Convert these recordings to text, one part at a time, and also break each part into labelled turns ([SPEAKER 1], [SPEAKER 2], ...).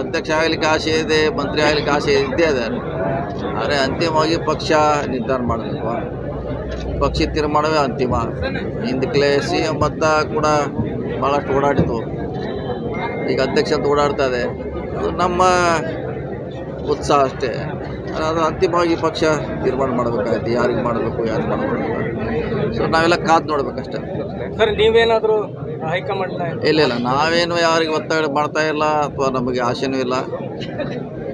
[SPEAKER 1] ಅಧ್ಯಕ್ಷ ಆಗಲಿಕ್ಕೆ ಆಸೆ ಇದೆ, ಮಂತ್ರಿ ಆಗಲಿಕ್ಕೆ ಆಸೆ ಇದ್ದೇ ಇದೆ ಆದರೆ ಅಂತಿಮವಾಗಿ ಪಕ್ಷ ನಿರ್ಧಾರ ಮಾಡಬೇಕು. ಪಕ್ಷ ತೀರ್ಮಾನವೇ ಅಂತಿಮ. ಹಿಂದಕ್ಕೆ ಸಿ ಎಂ ಮತ್ತ ಕೂಡ ಭಾಳಷ್ಟು ಓಡಾಡಿತು. ಈಗ ಅಧ್ಯಕ್ಷ ಅಂತ ಓಡಾಡ್ತಾ ಇದೆ. ಅದು ನಮ್ಮ ಉತ್ಸಾಹ ಅಷ್ಟೇ. ಅದು ಅಂತಿಮವಾಗಿ ಪಕ್ಷ ತೀರ್ಮಾನ ಮಾಡಬೇಕಾಗುತ್ತೆ ಯಾರಿಗೆ ಮಾಡಬೇಕು, ಯಾರು ಮಾಡಬೇಕು ಸೊ ನಾವೆಲ್ಲ ಕಾದು ನೋಡ್ಬೇಕಷ್ಟೇ.
[SPEAKER 2] ಸರ್, ನೀವೇನಾದರೂ
[SPEAKER 1] ಇಲ್ಲ ಇಲ್ಲ ನಾವೇನು ಯಾರಿಗೆ ಒತ್ತಡ ಮಾಡ್ತಾ ಇಲ್ಲ ಅಥವಾ ನಮಗೆ ಆಸೆನೂ ಇಲ್ಲ.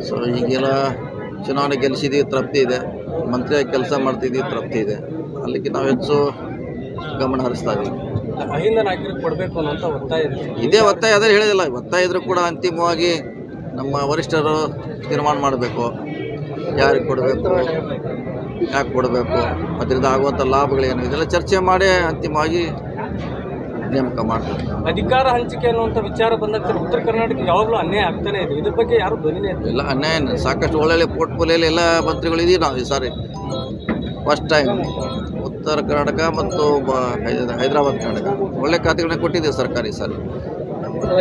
[SPEAKER 1] ಸೊ ಈಗೆಲ್ಲ ಚುನಾವಣೆ ಗೆಲ್ಲಿಸಿದ್ದೀವಿ ತೃಪ್ತಿ ಇದೆ. ಮಂತ್ರಿಯಾಗಿ ಕೆಲಸ ಮಾಡ್ತಿದ್ದೀವಿ ತೃಪ್ತಿ ಇದೆ. ಅಲ್ಲಿಗೆ ನಾವು ಹೆಚ್ಚು ಗಮನ ಹರಿಸ್ತಾ ಇದ್ದೀವಿ.
[SPEAKER 2] ಕೊಡಬೇಕು ಅನ್ನೋಂಥ ಒತ್ತಾಯ ಇದೆ.
[SPEAKER 1] ಇದೇ ಒತ್ತಾಯ ಆದರೆ ಹೇಳಿದಿಲ್ಲ ಒತ್ತಾಯ ಇದ್ರೂ ಕೂಡ ಅಂತಿಮವಾಗಿ ನಮ್ಮ ವರಿಷ್ಠರು ತೀರ್ಮಾನ ಮಾಡಬೇಕು. ಯಾರಿಗೆ ಕೊಡಬೇಕು ಯಾಕೆ ಕೊಡಬೇಕು ಅದರಿಂದ ಆಗುವಂಥ ಲಾಭಗಳೇನು? ಇದೆಲ್ಲ ಚರ್ಚೆ ಮಾಡಿ ಅಂತಿಮವಾಗಿ ನೇಮಕ ಮಾಡ್ತಾರೆ.
[SPEAKER 2] ಅಧಿಕಾರ ಹಂಚಿಕೆ ಅನ್ನುವಂಥ ವಿಚಾರ ಬಂದಾಗ ಸರ್ ಉತ್ತರ ಕರ್ನಾಟಕ ಯಾವಾಗಲೂ ಅನ್ಯಾಯ ಆಗ್ತಾನೆ ಇದೆ. ಇದ್ರ ಬಗ್ಗೆ ಯಾರು ಧ್ವನಿನೇ
[SPEAKER 1] ಇಲ್ಲ. ಅನ್ಯಾಯ? ಸಾಕಷ್ಟು ಒಳ್ಳೊಳ್ಳೆ ಪೋರ್ಟ್ಫೋಲಿಯೋಲಿ ಎಲ್ಲ ಮಂತ್ರಿಗಳಿದೀವಿ ನಾವು ಈ ಸಾರಿ. ಫಸ್ಟ್ ಟೈಮ್ ಉತ್ತರ ಕರ್ನಾಟಕ ಮತ್ತು ಹೈದರಾಬಾದ್ ಕರ್ನಾಟಕ. ಒಳ್ಳೆ ಖಾತೆಗಳನ್ನ ಕೊಟ್ಟಿದ್ದೀವಿ ಸರ್ಕಾರ ಈ ಸಾರಿ.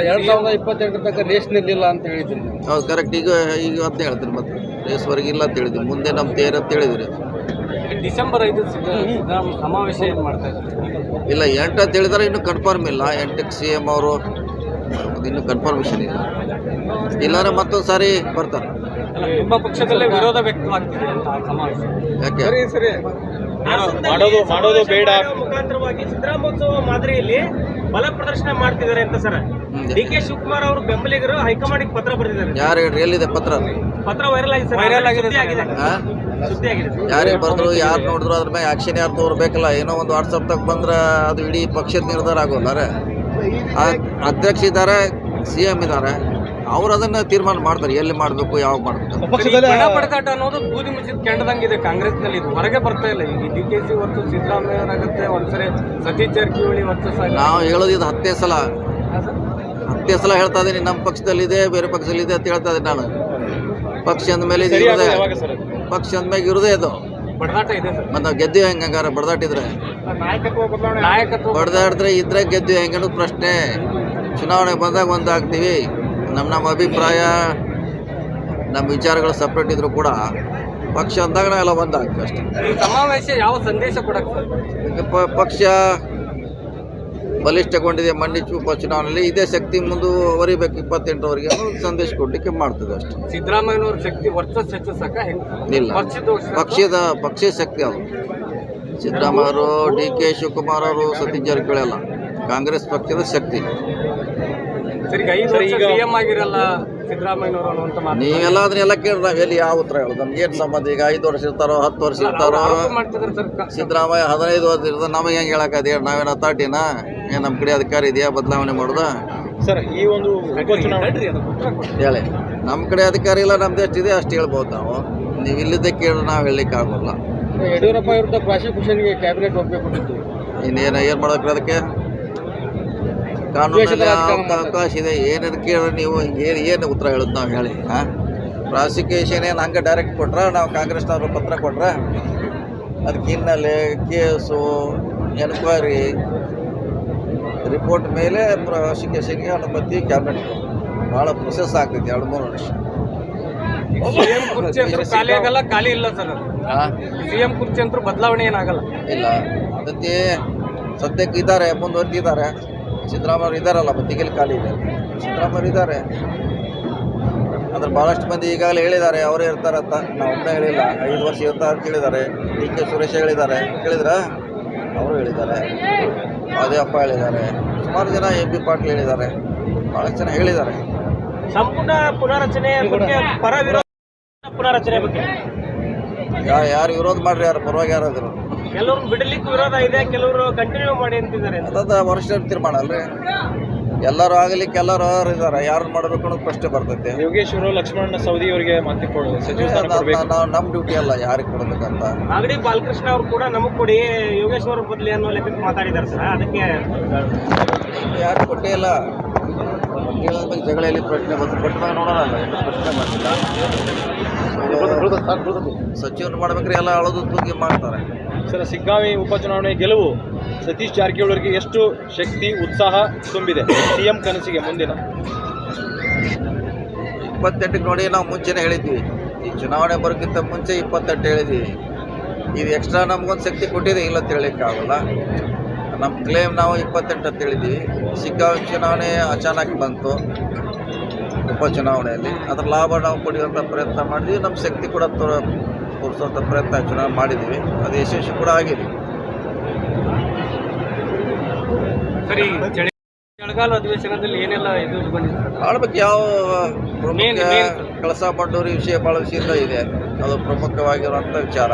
[SPEAKER 2] ಎರಡ್ ಸಾವಿರದ ಇಪ್ಪತ್ತೆರಡು ತನಕ ರೇಸ್ ಇಲ್ಲ ಅಂತ ಹೇಳಿದ್ರಿ
[SPEAKER 1] ಹೌದು ಕರೆಕ್ಟ್ ಈಗ ಈಗ ಅಂತ ಹೇಳ್ತೀನಿ ಮತ್ತೆ. ರೇಸ್ವರೆಗೆ ಇಲ್ಲ ಅಂತ ಹೇಳಿದ್ವಿ. ಮುಂದೆ ನಮ್ಮ ತೇರ್ ಅಂತ ಹೇಳಿದ್ರಿ
[SPEAKER 2] ಡಿಸೆಂಬರ್ ಐದು ಸಮಾವೇಶ ಏನು ಮಾಡ್ತಾ ಇದ್ದಾರೆ
[SPEAKER 1] ಇಲ್ಲ ಎಂಟು ಅಂತ ಹೇಳಿದಾರೆ ಇನ್ನೂ ಕನ್ಫರ್ಮ್ ಇಲ್ಲ. ಎಂಟಕ್ಕೆ ಸಿ ಎಂ ಅವರು ಅದು ಇನ್ನೂ ಕನ್ಫರ್ಮೇಷನ್ ಇಲ್ಲ. ಇಲ್ಲಾಂದ್ರೆ ಮತ್ತೊಂದು ಸಾರಿ ಬರ್ತಾರೆ.
[SPEAKER 2] ತುಂಬ ನಿಮ್ಮ ಪಕ್ಷದಲ್ಲೇ ವಿರೋಧ ವ್ಯಕ್ತವಾಗ್ತಿದೆ ಅಂತ ಸಮಾವೇಶ.
[SPEAKER 1] ಯಾಕೆ?
[SPEAKER 2] ಸರಿ.
[SPEAKER 3] ಮಾಡೋದು ಮಾಡೋದು ಬೇಡ.
[SPEAKER 4] ಮುಖಾಂತರವಾಗಿ ಸಿದ್ದರಾಮೋತ್ಸವ ಮಾದರಿಯಲ್ಲಿ ಬಲ ಪ್ರದರ್ಶನ ಮಾಡ್ತಿದ್ದಾರೆ ಅಂತ ಸರ್. ಡಿ ಕೆ ಶಿವಕುಮಾರ್ ಅವರು ಬೆಂಬಲಿಗರು ಹೈಕಮಾಂಡ್ ಪತ್ರ ಬರೆದಿದ್ದಾರೆ.
[SPEAKER 1] ಯಾರು ಹೇಳ್ರಿ? ಎಲ್ಲಿದೆ ಪತ್ರ?
[SPEAKER 4] ಪತ್ರ ವೈರಲ್ ಆಗಿದೆ
[SPEAKER 2] ವೈರಲ್ ಆಗಿದೆ
[SPEAKER 1] ಯಾರಿಗೆ ಬರೆದ್ರು ಯಾರು ನೋಡಿದ್ರು ಅದ್ರ ಮೇಲೆ ಆಕ್ಷನ್ ಯಾರು ತೋರ್ಬೇಕಲ್ಲ? ಏನೋ ಒಂದು ವಾಟ್ಸಪ್ದಾಗ ಬಂದ್ರೆ ಅದು ಇಡೀ ಪಕ್ಷದ ನಿರ್ಧಾರ ಆಗೋಲ್ಲಾರೆ ಅಧ್ಯಕ್ಷ ಇದ್ದಾರೆ ಸಿ ಎಂ ಇದ್ದಾರೆ. ಅವ್ರು ಅದನ್ನ ತೀರ್ಮಾನ ಮಾಡ್ತಾರೆ. ಎಲ್ಲಿ ಮಾಡಬೇಕು ಯಾವಾಗ ಮಾಡಬೇಕು
[SPEAKER 2] ಪಡಕಾಟ ಅನ್ನೋದು ಬೂದಿ ಮುಚ್ಚಿದ ಕೆಂಡದಂಗಿದೆ ಕಾಂಗ್ರೆಸ್ನಲ್ಲಿ. ಇದು ಹೊರಗೆ ಬರ್ತಾ ಇಲ್ಲ. ಈಗ ಡಿ ಕೆ ಸಿ ವರ್ತು ಸಿದ್ದರಾಮಯ್ಯ ಆಗುತ್ತೆ ಒಂದ್ಸರಿ ಸತೀಶ್ ಜಾರಕಿಹೊಳಿ ವರ್ಸಸ್
[SPEAKER 1] ನಾವು ಹೇಳೋದು ಇದು ಹತ್ತೇ ಸಲ. ಹತ್ತೇ ಸಲ ಹೇಳ್ತಾ ಇದ್ದೀನಿ. ನಮ್ಮ ಪಕ್ಷದಲ್ಲಿದೆ ಬೇರೆ ಪಕ್ಷದಲ್ಲಿದೆ ಅಂತ ಹೇಳ್ತಾ ಇದ್ದೀನಿ ನಾನು. ಪಕ್ಷ ಅಂದಮೇಲೆ ಇದು ಇರೋದೇ ಪಕ್ಷ ಅಂದ್ಮೇಲೆ ಇರೋದೇ ಇದು
[SPEAKER 2] ಬಡದಾಟ ಇದೆ ಸರ್.
[SPEAKER 1] ಮತ್ತು ನಾವು ಗೆದ್ದು ಹೆಂಗೆ ಹಂಗಾರೆ? ಬಡದಾಟಿದ್ರೆ
[SPEAKER 2] ನಾಯಕತ್ವ
[SPEAKER 1] ಬಡ್ದಾಡಿದ್ರೆ ಇದ್ರೆ ಗೆದ್ದು ಹೆಂಗೆ ಪ್ರಶ್ನೆ. ಚುನಾವಣೆ ಬಂದಾಗ ಒಂದು ಆಗ್ತೀವಿ ನಮ್ಮ ನಮ್ಮ ಅಭಿಪ್ರಾಯ ನಮ್ಮ ವಿಚಾರಗಳು ಸಪ್ರೇಟ್ ಇದ್ರು ಕೂಡ ಪಕ್ಷ ಅಂದಾಗ ಎಲ್ಲ ಒಂದಾಗ್ತೀವಿ ಅಷ್ಟೇ.
[SPEAKER 2] ಸಮಾವೇಶ ಯಾವ ಸಂದೇಶ ಕೊಡಕ್ಕೆ
[SPEAKER 1] ಪಕ್ಷ ಬಲಿಷ್ಠಗೊಂಡಿದೆ ಮಂಡಿಚು ಉಪಚುನಾವಣೆಯಲ್ಲಿ ಇದೇ ಶಕ್ತಿ ಮುಂದುವರಿಬೇಕು ಇಪ್ಪತ್ತೆಂಟರವರೆಗೆ ಸಂದೇಶ ಕೊಡಲಿಕ್ಕೆ ಮಾಡ್ತದೆ ಅಷ್ಟೇ.
[SPEAKER 2] ಸಿದ್ದರಾಮಯ್ಯನವ್ರ ಶಕ್ತಿ ವರ್ಚಸ್ ಹೆಚ್ಚಿಸಕ
[SPEAKER 1] ಇಲ್ಲ.
[SPEAKER 2] ಪಕ್ಷದ
[SPEAKER 1] ಪಕ್ಷದ ಪಕ್ಷದ ಶಕ್ತಿ ಅದು. ಸಿದ್ದರಾಮಯ್ಯವರು ಡಿ ಕೆ ಶಿವಕುಮಾರ್ ಅವರು ಸತೀಶ್ ಜಾರಕಿಹೊಳಿ ಅಲ್ಲ ಕಾಂಗ್ರೆಸ್ ಪಕ್ಷದ ಶಕ್ತಿ. ನೀವೆಲ್ಲ ಅದನ್ನೆಲ್ಲ ಕೇಳಿ ನಾವು ಎಲ್ಲಿ ಯಾವ ಉತ್ತರ ಹೇಳೋದು? ನಮ್ಗೆ ಏನು ಸಂಬಂಧ? ಈಗ ಐದು ವರ್ಷ ಇರ್ತಾರೋ ಹತ್ತು ವರ್ಷ ಇರ್ತಾರೋ? ಸಿದ್ದರಾಮಯ್ಯ ಹದಿನೈದು ವರ್ಷ ಇರ್ತದೆ ನಮಗೆ ಹೆಂಗೆ ಹೇಳಕ್ಕಾದ ನಾವೇನ ನಾವೇನು ಹತ್ತಾಟಿನ ಏನು ನಮ್ಮ ಕಡೆ ಅಧಿಕಾರ ಇದೆಯಾ? ಬದಲಾವಣೆ ಮಾಡುದ?
[SPEAKER 3] ಸರ್ ಈ ಒಂದು ಉಪಚುನಾವಣೆ
[SPEAKER 2] ತಡ್ರಿ, ಉತ್ತರ ಕೊಡಿ.
[SPEAKER 1] ಹೇಳಿ. ನಮ್ಮ ಕಡೆ ಅಧಿಕಾರ ಇಲ್ಲ ನಮ್ದು ಇದೆ ಅಷ್ಟು ಹೇಳ್ಬೋದು ನಾವು. ನೀವು ಇಲ್ಲಿದ್ದೇ ಕೇಳಿದ್ರೆ ನಾವು ಹೇಳಲಿಕ್ಕೆ ಆಗೋಲ್ಲ.
[SPEAKER 2] ಯಡಿಯೂರಪ್ಪ ವಿರುದ್ಧ ಪ್ರಾಸಿಕ್ಯೂಷನ್ಗೆ ಕ್ಯಾಬಿನೆಟ್ ಒಪ್ಪಿಕೊಂಡಿದ್ದು
[SPEAKER 1] ಇನ್ನೇನು ಏನು ಮಾಡೋಕ್ರಿ ಅದಕ್ಕೆ? ಕಾನೂನಲ್ಲಿ ಅವಕಾಶ ಇದೆ? ಏನೇನು ಕೇಳಿ ನೀವು ಏನು ಏನು ಉತ್ತರ ಹೇಳೋದು ನಾವು ಹೇಳಿ ಹಾಂ? ಪ್ರಾಸಿಕ್ಯೂಷನ್ ಏನು ಹಂಗೆ ಡೈರೆಕ್ಟ್ ಕೊಟ್ರೆ ನಾವು ಕಾಂಗ್ರೆಸ್ನವರು ಪತ್ರ ಕೊಟ್ರೆ ಅದಕ್ಕೆ ಹಿನ್ನೆಲೆ ಕೇಸು ಎನ್ಕ್ವೈರಿ ರಿಪೋರ್ಟ್ ಮೇಲೆ ಪ್ರಾಸಿಕ್ಯೂಷನ್ಗೆ ಅನುಮತಿ ಕ್ಯಾಬಿನೆಟ್ ಭಾಳ ಪ್ರೊಸೆಸ್ ಆಗ್ತೈತಿ ಎರಡು ಮೂರು ವರ್ಷ.
[SPEAKER 2] ಖಾಲಿ ಆಗಲ್ಲ ಖಾಲಿ ಇಲ್ಲ ಸರ್ ಸಿಎಂ ಕುರ್ಚಿ ಅಂತೂ ಬದಲಾವಣೆ ಏನಾಗಲ್ಲ.
[SPEAKER 1] ಇಲ್ಲ. ಅದಕ್ಕೆ ಸದ್ಯಕ್ಕೆ ಇದ್ದಾರೆ ಮುಂದುವರೆದಿದ್ದಾರೆ. ಸಿದ್ದರಾಮಯ್ಯ ಇದ್ದಾರಲ್ಲ ಮತ್ತಿಗೆಲ್ಲಿ ಖಾಲಿ ಇದೆ. ಸಿದ್ದರಾಮಯ್ಯವ್ರು ಇದ್ದಾರೆ. ಅಂದ್ರೆ ಭಾಳಷ್ಟು ಮಂದಿ ಈಗಾಗಲೇ ಹೇಳಿದ್ದಾರೆ ಅವರೇ ಇರ್ತಾರಂತ ನಾವು ಒಮ್ಮೆ ಹೇಳಿಲ್ಲ ಐದು ವರ್ಷ ಇರ್ತಾರೆ ಅಂತ ಹೇಳಿದ್ದಾರೆ. ಡಿ ಕೆ ಸುರೇಶ್ ಹೇಳಿದ್ದಾರೆ. ಹೇಳಿದ್ರ? ಅವರು ಹೇಳಿದ್ದಾರೆ. ಮಾದೇವಪ್ಪ ಹೇಳಿದ್ದಾರೆ. ಸುಮಾರು ಜನ ಎಂ ಬಿ ಪಾಟೀಲ್ ಹೇಳಿದ್ದಾರೆ. ಭಾಳಷ್ಟು ಜನ ಹೇಳಿದ್ದಾರೆ.
[SPEAKER 4] ಸಂಪುಟ ಪುನರಚನೆ ಬಗ್ಗೆ ಪರ ವಿರೋಧ ಪುನರಚನೆ ಬಗ್ಗೆ.
[SPEAKER 1] ಯಾರು ವಿರೋಧ ಮಾಡ್ರಿ ಯಾರು? ಪರವಾಗಿ ಯಾರಾದ್ರು?
[SPEAKER 4] ಕೆಲವರು ಬಿಡಲಿಕ್ಕೆ ವಿರೋಧ ಇದೆ ಕೆಲವರು ಕಂಟಿನ್ಯೂ ಮಾಡಿ ಅಂತಿದ್ದಾರೆ.
[SPEAKER 1] ಅದ ವರ್ಷ ತೀರ್ಮಾನ ಅಲ್ರಿ? ಎಲ್ಲರೂ ಆಗಲಿಕ್ಕೆ ಎಲ್ಲರೂ ಇದ್ದಾರೆ. ಯಾರು ಮಾಡಬೇಕು ಅನ್ನೋದು ಪ್ರಶ್ನೆ ಬರ್ತೈತೆ.
[SPEAKER 3] ಯೋಗೇಶ್ವರ ಲಕ್ಷ್ಮಣ ಸೌದಿ ಅವರಿಗೆ ಮಾತಿ ಕೊಡೋದು ಸಚಿವ ಸ್ಥಾನ ಕೊಡಬೇಕು.
[SPEAKER 1] ನಾವು ನಮ್ಮ ಡ್ಯೂಟಿ ಅಲ್ಲ ಯಾರಿಗೆ ಕೊಡಬೇಕಂತ.
[SPEAKER 4] ಆಗಡಿ ಬಾಲಕೃಷ್ಣ ಅವ್ರು ಕೂಡ ನಮಗ್ ಕೊಡಿ ಯೋಗೇಶ್ವರ ಬದಲಿ ಅನ್ನೋ ಲೆಕ್ಕಕ್ಕೆ ಮಾತಾಡಿದ್ದಾರೆ ಸರ್. ಅದಕ್ಕೆ
[SPEAKER 1] ಯಾರು ಕೊಟ್ಟೇ ಇಲ್ಲ. ಕೇಳಿದ ಮೇಲೆ ಜಗಳ ಎಲ್ಲಿ ಪ್ರಶ್ನೆ ಬಂತು. ಕೊಟ್ಟ ಮೇಲೆ ನೋಡೋಣ ಏನು ಪ್ರಶ್ನೆ ಮಾಡಿಲ್ಲ ಸಚಿವರು ಮಾಡ್ಬೇಕ್ರಿ ಎಲ್ಲ ಅಳದು ತೂಗಿ ಮಾಡ್ತಾರೆ.
[SPEAKER 3] ಸರ್, ಸಿಗ್ಗಾವಿ ಉಪಚುನಾವಣೆ ಗೆಲುವು. ಸತೀಶ್ ಜಾರಕಿಹೊಳಿ ಅವರಿಗೆ ಎಷ್ಟು ಶಕ್ತಿ, ಉತ್ಸಾಹ ತುಂಬಿದೆ? ಸಿಎಂ ಕನಸಿಗೆ ಮುಂದಿನ.
[SPEAKER 1] ಇಪ್ಪತ್ತೆಂಟಕ್ಕೆ ನೋಡಿ, ನಾವು ಮುಂಚೆನೇ ಹೇಳಿದ್ವಿ. ಈ ಚುನಾವಣೆ ಬರೋಕ್ಕಿಂತ ಮುಂಚೆ ಇಪ್ಪತ್ತೆಂಟು ಹೇಳಿದ್ವಿ. ಇದು ಎಕ್ಸ್ಟ್ರಾ ನಮಗೊಂದು ಶಕ್ತಿ ಕೊಟ್ಟಿದೆ, ಇಲ್ಲ ಅಂತ ಹೇಳೋಕ್ಕಾಗಲ್ಲ ನಮ್ಮ ಕ್ಲೇಮ್ ನಾವು ಇಪ್ಪತ್ತೆಂಟು ಅಂತ ಹೇಳಿದ್ವಿ. ಸಿಗ್ಗಾವಿ ಚುನಾವಣೆ ಅಚಾನಕ್ ಬಂತು. ಉಪಚುನಾವಣೆಯಲ್ಲಿ. ಅದರ ಲಾಭ ನಾವು ಕೊಡುವಂಥ ಪ್ರಯತ್ನ ಮಾಡಿದ್ವಿ. ನಮ್ಮ ಶಕ್ತಿ ಕೂಡ ತೋರ ತೋರಿಸುವಂಥ ಪ್ರಯತ್ನ ಚುನಾವಣೆ ಮಾಡಿದ್ದೀವಿ. ಅದು ಯಶಸ್ವಿ ಕೂಡ ಆಗಿದೆ.
[SPEAKER 2] ಸರಿ ಬಗ್ಗೆ ಚಳಿಗಾಲ ಅಧಿವೇಶನದಲ್ಲಿ ಏನೆಲ್ಲ ಇದು ಬಂದಿದೆ
[SPEAKER 1] ಆಳ್ಬೇಕು ಯಾವ ಪ್ರಮುಖ
[SPEAKER 2] ಕೆಲಸ main.
[SPEAKER 1] ಕಳಸಾ ಬಂಡೂರಿ ವಿಷಯ ಭಾಳ ವಿಷಯದ ಇದೆ. ಅದು ಪ್ರಮುಖವಾಗಿರುವಂಥ ವಿಚಾರ.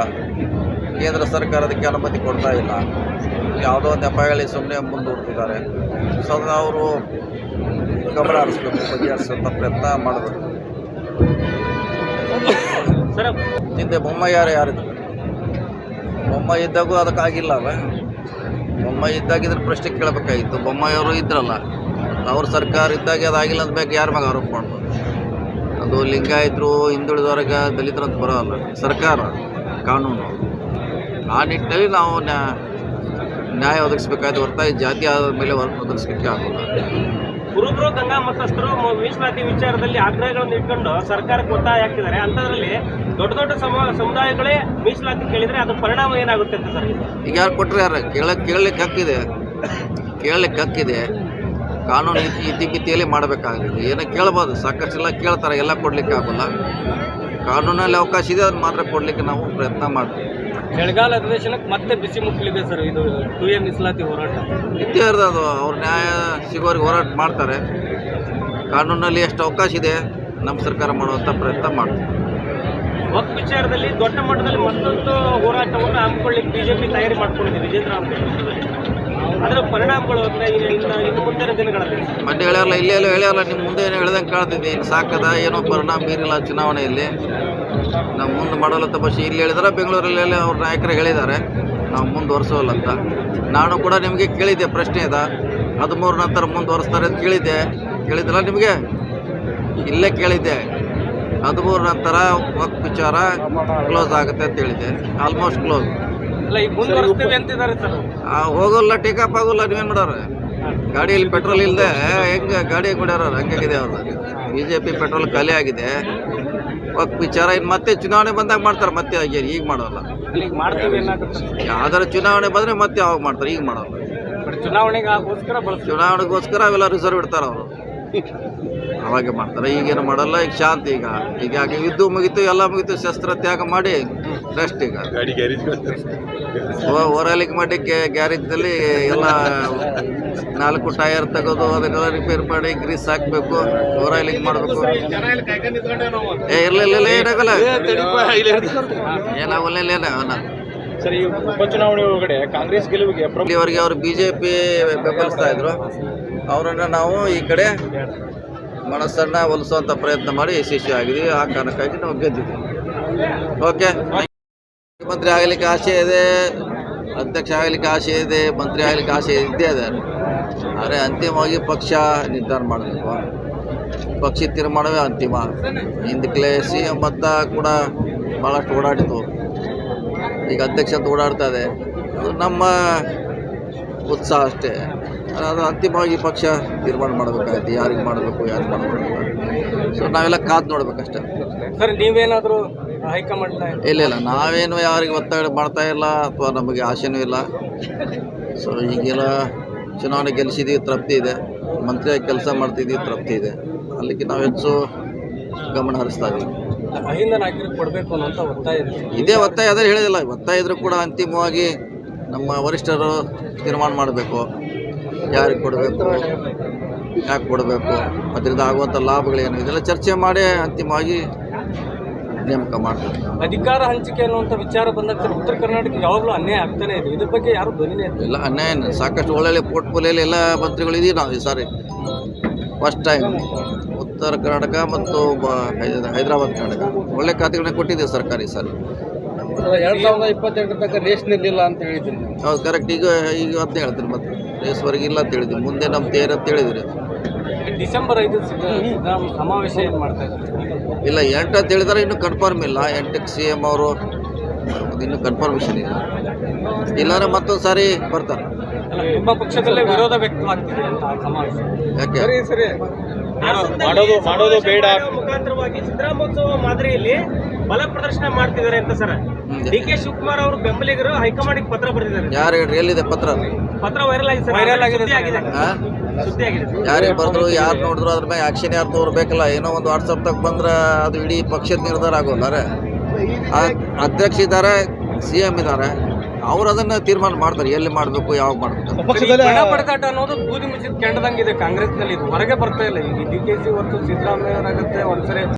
[SPEAKER 1] ಕೇಂದ್ರ ಸರ್ಕಾರ ಅದಕ್ಕೆ ಅನುಮತಿ ಕೊಡ್ತಾ ಇಲ್ಲ. ಯಾವುದೋ ಒಂದು ಅಪಾಯಗಳಿಗೆ ಸುಮ್ಮನೆ ಮುಂದೂಡ್ತಿದ್ದಾರೆ. ಸೊ ಅದನ್ನ ಅವರು ಗಮನ ಹರಿಸ್ಬೇಕು ಬಗೆಹರಿಸುವಂಥ ಪ್ರಯತ್ನ ಮಾಡಬೇಕು
[SPEAKER 4] ಸರ್
[SPEAKER 1] ಹಿಂದೆ ಬೊಮ್ಮಾಯಿ ಯಾರು ಯಾರಿದ್ರು? ಬೊಮ್ಮಾಯಿ ಇದ್ದಾಗೂ ಅದಕ್ಕಾಗಿಲ್ಲ ಅಲ್ಲ. ಬೊಮ್ಮಾಯಿ ಇದ್ದಾಗ ಇದ್ರ ಪ್ರಶ್ನೆ ಕೇಳಬೇಕಾಗಿತ್ತು. ಬೊಮ್ಮಾಯಿಯವರು ಇದ್ರಲ್ಲ. ಅವ್ರ ಸರ್ಕಾರ ಇದ್ದಾಗ ಅದಾಗಿಲ್ಲ ಅಂತ ಬೇಕು ಯಾರ ಮ್ಯಾಗ ಆರೋಪ ಮಾಡ್ಬೋದು? ಅದು ಲಿಂಗಾಯತರು ಹಿಂದುಳಿದವರೆಗೆ ದಲಿತರಂತ ಬರೋಲ್ಲ. ಸರ್ಕಾರ ಕಾನೂನು. ಆ ನಿಟ್ಟಿನಲ್ಲಿ ನಾವು ನ್ಯಾ- ನ್ಯಾಯ ಒದಗಿಸ್ಬೇಕಾಯ್ತು ಹೊರತಾಗಿ ಜಾತಿ ಆದ ಮೇಲೆ ಒದಗಿಸ್ಲಿಕ್ಕೆ ಆಗೋಲ್ಲ.
[SPEAKER 4] ಕುರುಬರು ಗಂಗಾ ಮತಸ್ಥರು ಮೀಸಲಾತಿ ವಿಚಾರದಲ್ಲಿ ಆಗ್ರಹಗಳನ್ನು ಇಟ್ಕೊಂಡು ಸರ್ಕಾರಕ್ಕೆ ಒತ್ತಾಯ ಹಾಕಿದ್ದಾರೆ. ಅಂಥದ್ರಲ್ಲಿ ದೊಡ್ಡ ದೊಡ್ಡ ಸಮ ಸಮುದಾಯಗಳೇ ಮೀಸಲಾತಿ ಕೇಳಿದ್ರೆ ಅದ್ರ ಪರಿಣಾಮ ಏನಾಗುತ್ತೆ ಅಂತ ಸರ್?
[SPEAKER 1] ಈಗ ಯಾರು ಕೊಟ್ಟರೆ ಯಾರು? ಕೇಳಕ್ಕೆ ಕೇಳಲಿಕ್ಕೆ ಹಕ್ಕಿದೆ. ಕೇಳಲಿಕ್ಕೆ ಹಕ್ಕಿದೆ. ಕಾನೂನು ಇತಿ ಇತಿಮಿತಿಯಲ್ಲಿ ಮಾಡಬೇಕಾಗಿದೆ. ಏನೋ ಕೇಳ್ಬೋದು. ಸಾಕಷ್ಟೆಲ್ಲ ಕೇಳ್ತಾರೆ. ಎಲ್ಲ ಕೊಡಲಿಕ್ಕೆ ಆಗೋಲ್ಲ. ಕಾನೂನಲ್ಲಿ ಅವಕಾಶ ಇದೆ ಅದನ್ನು ಮಾತ್ರ ಕೊಡಲಿಕ್ಕೆ ನಾವು ಪ್ರಯತ್ನ ಮಾಡ್ತೀವಿ.
[SPEAKER 2] ಬೆಳಗಾಲ ಅಧಿವೇಶನಕ್ಕೆ ಮತ್ತೆ ಬಿಸಿ ಮುಕ್ಕಲಿದೆ ಸರ್ ಇದು ಟು ಎ ಮೀಸಲಾತಿ ಹೋರಾಟ.
[SPEAKER 1] ಇರೋದು ಅದು ಅವ್ರ ನ್ಯಾಯ ಸಿಗೋರಿಗೆ ಹೋರಾಟ ಮಾಡ್ತಾರೆ. ಕಾನೂನಲ್ಲಿ ಎಷ್ಟು ಅವಕಾಶ ಇದೆ ನಮ್ಮ ಸರ್ಕಾರ ಮಾಡುವಂಥ ಪ್ರಯತ್ನ ಮಾಡ್ತೀವಿ.
[SPEAKER 4] ವಕ್ ವಿಚಾರದಲ್ಲಿ ದೊಡ್ಡ ಮಟ್ಟದಲ್ಲಿ ಮತ್ತೊಂದು ಹೋರಾಟವನ್ನು ಹಮ್ಮಿಕೊಳ್ಳಿ ಬಿಜೆಪಿ ತಯಾರಿ ಮಾಡ್ಕೊಂಡಿದೆ ವಿಜೇಂದ್ರ ಅಂದ್ರೆ ಇನ್ನು ಮುಂದಿನ ದಿನಗಳಲ್ಲಿ?
[SPEAKER 1] ಹೇಳ್ಯಾರಲ್ಲ ಇಲ್ಲೇ ಎಲ್ಲೋ ಹೇಳ್ಯಾರಲ್ಲ ನಿಮ್ಮ ಮುಂದೆ ಏನೋ ಹೇಳ್ದಂಗೆ ಕಾಣ್ತಿದ್ದೆ. ಸಾಕದ, ಏನೋ ಪರಿಣಾಮ ಬೀರಿಲ್ಲ ಚುನಾವಣೆಯಲ್ಲಿ ನಾವು ಮುಂದೆ ಮಾಡಲ್ಲ ತಪಸ್ಸು ಇಲ್ಲಿ ಹೇಳಿದ್ರೆ, ಬೆಂಗಳೂರಲ್ಲಿ ಅವ್ರ ನಾಯಕರು ಹೇಳಿದ್ದಾರೆ ನಾವು ಮುಂದುವರ್ಸೋಲ್ಲ ಅಂತ. ನಾನು ಕೂಡ ನಿಮಗೆ ಕೇಳಿದ್ದೆ, ಪ್ರಶ್ನೆ ಇದೆ ಹದಿಮೂರು ನಂತರ ಮುಂದುವರಿಸ್ತಾರೆ ಅಂತ ಕೇಳಿದ್ದೆ. ಕೇಳಿದ್ರಲ್ಲ ನಿಮಗೆ? ಇಲ್ಲೇ ಕೇಳಿದ್ದೆ. ಹದಿಮೂರು ನಂತರ ವಿಚಾರ ಕ್ಲೋಸ್ ಆಗುತ್ತೆ ಅಂತ ಹೇಳಿದ್ದೆ. ಆಲ್ಮೋಸ್ಟ್ ಕ್ಲೋಸ್ ಹೋಗೋಲ್ಲ ಟೇಕಪ್ ಆಗೋಲ್ಲ ನೀವೇನು ಮಾಡೋರು? ಗಾಡಿಯಲ್ಲಿ ಪೆಟ್ರೋಲ್ ಇಲ್ಲದೆ ಹೆಂಗೆ ಗಾಡಿ ಕೊಡ್ಯಾರ ಹಂಗಾಗಿದೆ ಅವ್ರದ್ದು ಬಿ ಜೆ ಪಿ ಪೆಟ್ರೋಲ್ ಖಾಲಿ ಆಗಿದೆ. ವಿಚಾರ ಇನ್ನು ಮತ್ತೆ ಚುನಾವಣೆ ಬಂದಾಗ ಮಾಡ್ತಾರೆ ಮತ್ತೆ ಈಗ ಮಾಡೋಲ್ಲ. ಯಾವ್ದಾರ ಚುನಾವಣೆ ಬಂದರೆ ಮತ್ತೆ ಅವಾಗ ಮಾಡ್ತಾರೆ ಈಗ ಮಾಡೋಲ್ಲ. ಚುನಾವಣೆಗೋಸ್ಕರ ಅವೆಲ್ಲ ರಿಸರ್ವ್ ಇಡ್ತಾರೆ ಅವರು. ಅವಾಗೆ ಮಾಡ್ತಾರೆ ಈಗೇನು ಮಾಡಲ್ಲ ಈಗ ಶಾಂತಿ ಈಗ. ಈಗ ಯುದ್ಧ ಮುಗೀತು ಎಲ್ಲ ಮುಗಿತು ಶಸ್ತ್ರ ತ್ಯಾಗ ಮಾಡಿ ರೆಸ್ಟ್ ಈಗ. ಮಾಡಿ ಗ್ಯಾರೇಜ್ ಗ್ಯಾರೇಜ್ದಲ್ಲಿ ಎಲ್ಲ ನಾಲ್ಕು ಟೈರ್ ತೆಗೆದು ಅದನ್ನೆಲ್ಲ ರಿಪೇರ್ ಮಾಡಿ ಗ್ರೀಸ್ ಹಾಕಬೇಕು ಓರಾಲಿಕ್ ಮಾಡಬೇಕು. ಏ ಇರಲಿಲ್ಲ ಇಲ್ಲ ಏನಾಗಲ್ಲ ಏನ
[SPEAKER 3] ಸರ್ ಉಪಚುನಾವಣೆ ಒಳಗಡೆ ಕಾಂಗ್ರೆಸ್ ಗೆಲುವಿಗೆ
[SPEAKER 1] ಅವರು ಬಿ ಜೆ ಪಿ ಬೆಂಬಲಿಸ್ತಾ ಇದ್ರು. ಅವರನ್ನು ನಾವು ಈ ಕಡೆ ಮನಸ್ಸನ್ನು ಒಲಿಸುವಂಥ ಪ್ರಯತ್ನ ಮಾಡಿ ಯಶಸ್ವಿ ಆಗಿದ್ದೀವಿ. ಆ ಕಾರಣಕ್ಕಾಗಿ ನಾವು ಗೆದ್ದಿದ್ದೀವಿ. ಓಕೆ ಮುಖ್ಯಮಂತ್ರಿ ಆಗಲಿಕ್ಕೆ ಆಸೆ ಇದೆ, ಅಧ್ಯಕ್ಷ ಆಗಲಿಕ್ಕೆ ಆಸೆ ಇದೆ, ಮಂತ್ರಿ ಆಗಲಿಕ್ಕೆ ಆಸೆ ಇದ್ದೇ ಇದೆ. ಆದರೆ ಅಂತಿಮವಾಗಿ ಪಕ್ಷ ನಿರ್ಧಾರ ಮಾಡಬೇಕು. ಪಕ್ಷ ತೀರ್ಮಾನವೇ ಅಂತಿಮ. ಹಿಂದಕ್ಕೆ ಸಿ ಎಂ ಮತ್ತ ಕೂಡ ಭಾಳಷ್ಟು ಓಡಾಡಿತು. ಈಗ ಅಧ್ಯಕ್ಷ ಅಂತ ಓಡಾಡ್ತಾ ಇದೆ. ಅದು ನಮ್ಮ ಉತ್ಸಾಹ ಅಷ್ಟೇ. ಅದು ಅಂತಿಮವಾಗಿ ಪಕ್ಷ ತೀರ್ಮಾನ ಮಾಡಬೇಕಾಗುತ್ತೆ ಯಾರಿಗೆ ಮಾಡಬೇಕು, ಯಾರು ಮಾಡಬೇಕು ಸೊ ನಾವೆಲ್ಲ ಕಾದು ನೋಡ್ಬೇಕಷ್ಟೇ.
[SPEAKER 2] ಸರ್, ನೀವೇನಾದರೂ
[SPEAKER 1] ಇಲ್ಲ ಇಲ್ಲ. ನಾವೇನು ಯಾರಿಗೆ ಒತ್ತಡ ಮಾಡ್ತಾ ಇಲ್ಲ ಅಥವಾ ನಮಗೆ ಆಸೆನೂ ಇಲ್ಲ. ಸೊ ಈಗೆಲ್ಲ ಚುನಾವಣೆ ಗೆಲ್ಲಿಸಿದ್ದೀವಿ ತೃಪ್ತಿ ಇದೆ. ಮಂತ್ರಿಯಾಗಿ ಕೆಲಸ ಮಾಡ್ತಿದ್ದೀವಿ ತೃಪ್ತಿ ಇದೆ. ಅಲ್ಲಿಗೆ ನಾವು ಹೆಚ್ಚು ಗಮನ ಹರಿಸ್ತಾ ಇದ್ದೀವಿ.
[SPEAKER 2] ಇದೇ.
[SPEAKER 1] ಒತ್ತಾಯ ಆದರೆ ಹೇಳಿದಿಲ್ಲ. ಒತ್ತಾಯ ಇದ್ರೂ ಕೂಡ ಅಂತಿಮವಾಗಿ ನಮ್ಮ ವರಿಷ್ಠರು ತೀರ್ಮಾನ ಮಾಡಬೇಕು. ಯಾರಿಗೆ ಕೊಡಬೇಕು? ಯಾಕೆ ಕೊಡಬೇಕು? ಅದರಿಂದ ಆಗುವಂಥ ಲಾಭಗಳೇನು? ಇದೆಲ್ಲ ಚರ್ಚೆ ಮಾಡಿ ಅಂತಿಮವಾಗಿ ನೇಮಕ ಮಾಡ್ತಾರೆ.
[SPEAKER 2] ಅಧಿಕಾರ ಹಂಚಿಕೆ ಅನ್ನುವಂಥ ವಿಚಾರ ಬಂದಾಗ ಸರ್ ಉತ್ತರ ಕರ್ನಾಟಕ ಯಾವಾಗಲೂ ಅನ್ಯಾಯ ಆಗ್ತಾನೆ ಇದೆ. ಇದ್ರ ಬಗ್ಗೆ ಯಾರು ಧ್ವನಿನೇ.
[SPEAKER 1] ಇಲ್ಲ. ಅನ್ಯಾಯ ಸಾಕಷ್ಟು ಒಳ್ಳೊಳ್ಳೆ ಪೋರ್ಟ್ಫೋಲಿಯೋಲಿ ಎಲ್ಲ ಮಂತ್ರಿಗಳಿದೀವಿ ನಾವು ಈ ಸಾರಿ. ಫಸ್ಟ್ ಟೈಮ್ ಉತ್ತರ ಕರ್ನಾಟಕ ಮತ್ತು ಹೈದರಾಬಾದ್ ಕರ್ನಾಟಕ. ಒಳ್ಳೆ ಖಾತೆಗಳನ್ನ ಕೊಟ್ಟಿದ್ದೀವಿ ಸರ್ಕಾರಿ ಈ ಸಾರಿ.
[SPEAKER 3] ಎರಡ್ ಸಾವಿರದ ತನಕ ರೇಸ್ ನಿಲ್ಲಿಲ್ಲ ಅಂತ ಹೇಳಿದ್ರಿ
[SPEAKER 1] ಹೌದು ಕರೆಕ್ಟ್ ಈಗ ಈಗ ಅಂತ ಹೇಳ್ತೀನಿ ಮತ್ತೆ. ರೇಸ್ವರೆಗೆ ಇಲ್ಲ ಅಂತ ಹೇಳಿದ್ವಿ. ಮುಂದೆ ನಮ್ಮ ತೇರ್ ಅಂತ ಹೇಳಿದ್ರಿ
[SPEAKER 2] ಡಿಸೆಂಬರ್ ಐದು ಸಮಾವೇಶ ಏನು ಮಾಡ್ತಾ ಇದ್ದಾರೆ?
[SPEAKER 1] ಇಲ್ಲ ಎಂಟು ಅಂತ ಹೇಳಿದಾರೆ ಇನ್ನೂ ಕನ್ಫರ್ಮ್ ಇಲ್ಲ. ಎಂಟಕ್ಕೆ ಸಿ ಎಂ ಅವರು ಇನ್ನೂ ಕನ್ಫರ್ಮೇಷನ್ ಇಲ್ಲ. ಇಲ್ಲಾಂದ್ರೆ ಮತ್ತೊಂದು ಸಾರಿ ಬರ್ತಾರೆ.
[SPEAKER 2] ನಿಮ್ಮ ಪಕ್ಷದಲ್ಲೇ ವಿರೋಧ ವ್ಯಕ್ತವಾಗ್ತಿದೆ ಅಂತ ಆ ಸಮಾವೇಶ
[SPEAKER 1] ಯಾಕೆ?
[SPEAKER 3] ಸರಿ ಸರಿ. ಮಾಡೋದು ಮಾಡೋದು ಬೇಡ.
[SPEAKER 4] ಮುಖಾಂತರವಾಗಿ ಸಿದ್ದರಾಮೋತ್ಸವ ಮಾದರಿಯಲ್ಲಿ ಬಲ ಪ್ರದರ್ಶನ ಮಾಡ್ತಿದ್ದಾರೆ ಅಂತ ಸರ್. ಡಿ ಕೆ ಶಿವಕುಮಾರ್ ಅವರು ಬೆಂಬಲಿಗರು ಹೈಕಮಾಂಡ್ ಪತ್ರ ಬರೆದಿದ್ದಾರೆ.
[SPEAKER 1] ಯಾರು ಹೇಳ್ರಿ ಎಲ್ಲಿದೆ ಪತ್ರ?
[SPEAKER 4] ಪತ್ರ ವೈರಲ್ ಆಗಿದೆ
[SPEAKER 2] ವೈರಲ್ ಆಗಿದೆ
[SPEAKER 1] ಯಾರಿಗೆ ಬರೆದ್ರು ಯಾರು ನೋಡಿದ್ರು ಅದ್ರ ಮೇಲೆ ಆಕ್ಷನ್ ಯಾರು ತೋರ್ಬೇಕಲ್ಲ ಏನೋ ಒಂದು ವಾಟ್ಸಪ್ ತಗ ಬಂದ್ರೆ ಅದು ಇಡೀ ಪಕ್ಷದ ನಿರ್ಧಾರ ಆಗೋದಾರೆ ಅಧ್ಯಕ್ಷ ಇದ್ದಾರೆ ಸಿ ಎಂ ಇದ್ದಾರೆ ಅವ್ರು ಅದನ್ನ ತೀರ್ಮಾನ ಮಾಡ್ತಾರೆ ಎಲ್ಲಿ ಮಾಡಬೇಕು ಯಾವಾಗ ಮಾಡಬೇಕು
[SPEAKER 2] ಪಡೆದಾಟ ಅನ್ನೋದು ಬೂದಿ ಮುಚ್ಚಿದ ಕೆಂಡದಂಗಿದೆ ಕಾಂಗ್ರೆಸ್ನಲ್ಲಿ. ಇದು ಹೊರಗೆ ಬರ್ತಾ ಇಲ್ಲ. ಈಗ ಡಿ ಕೆ ಸಿ ಹೊರತು ಸಿದ್ದರಾಮಯ್ಯ ಅವರಾಗುತ್ತೆ ಒಂದ್ಸರಿ.